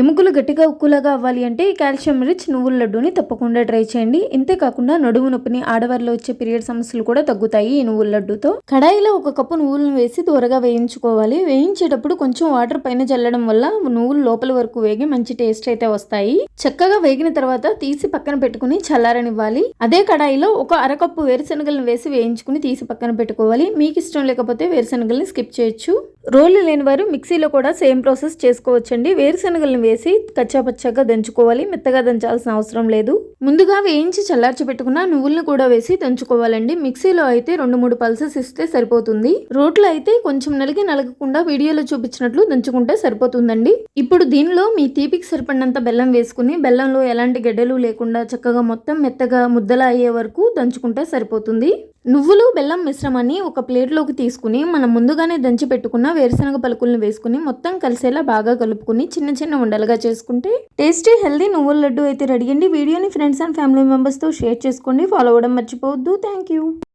ఎముకలు గట్టిగా ఉక్కులాగా అవ్వాలి అంటే ఈ కాల్షియం రిచ్ నువ్వుల లడ్డూని తప్పకుండా ట్రై చేయండి. ఇంతే కాకుండా నడుము నొప్పిని ఆడవారిలో వచ్చే పీరియడ్ సమస్యలు కూడా తగ్గుతాయి ఈ నువ్వుల లడ్డూతో. కడాయిలో ఒక కప్పు నువ్వులను వేసి దూరగా వేయించుకోవాలి. వేయించేటప్పుడు కొంచెం వాటర్ పైన చల్లడం వల్ల నువ్వులు లోపల వరకు వేగి మంచి టేస్ట్ అయితే వస్తాయి. చక్కగా వేగిన తర్వాత తీసి పక్కన పెట్టుకుని చల్లారనివ్వాలి. అదే కడాయిలో ఒక అరకప్పు వేరుశనగలను వేసి వేయించుకుని తీసి పక్కన పెట్టుకోవాలి. మీకు ఇష్టం లేకపోతే వేరుశనగల్ని స్కిప్ చేయొచ్చు. రోళ్ళు లేని వారు మిక్సీలో కూడా సేమ్ ప్రాసెస్ చేసుకోవచ్చండి. వేరుశనగలను వేసి కచ్చాపచ్చాగా దంచుకోవాలి. మెత్తగా దంచాల్సిన అవసరం లేదు. ముందుగా వేయించి చల్లార్చి పెట్టుకున్న నువ్వులను కూడా వేసి దంచుకోవాలండి. మిక్సీలో అయితే రెండు మూడు పల్సెస్ ఇస్తే సరిపోతుంది. రోట్లో అయితే కొంచెం నలిగి నలగకుండా వీడియోలో చూపించినట్లు దంచుకుంటే సరిపోతుందండి. ఇప్పుడు దీనిలో మీ తీపికి సరిపడినంత బెల్లం వేసుకుని బెల్లంలో ఎలాంటి గడ్డలు లేకుండా చక్కగా మొత్తం మెత్తగా ముద్దలా అయ్యే వరకు దంచుకుంటే సరిపోతుంది. నువ్వులు బెల్లం మిశ్రమాన్ని ఒక ప్లేట్లోకి తీసుకుని మనం ముందుగానే దంచి పెట్టుకున్న వేరుశనగ పలుకులను వేసుకుని మొత్తం కలిసేలా బాగా కలుపుకుని చిన్న చిన్న ఉండలుగా చేసుకుంటే టేస్టీ హెల్దీ నువ్వుల లడ్డు అయితే రెడీ అండి. వీడియోని ఫ్రెండ్స్ అండ్ ఫ్యామిలీ మెంబర్స్తో షేర్ చేసుకోండి. ఫాలో అవ్వడం మర్చిపోవద్దు. Thank you.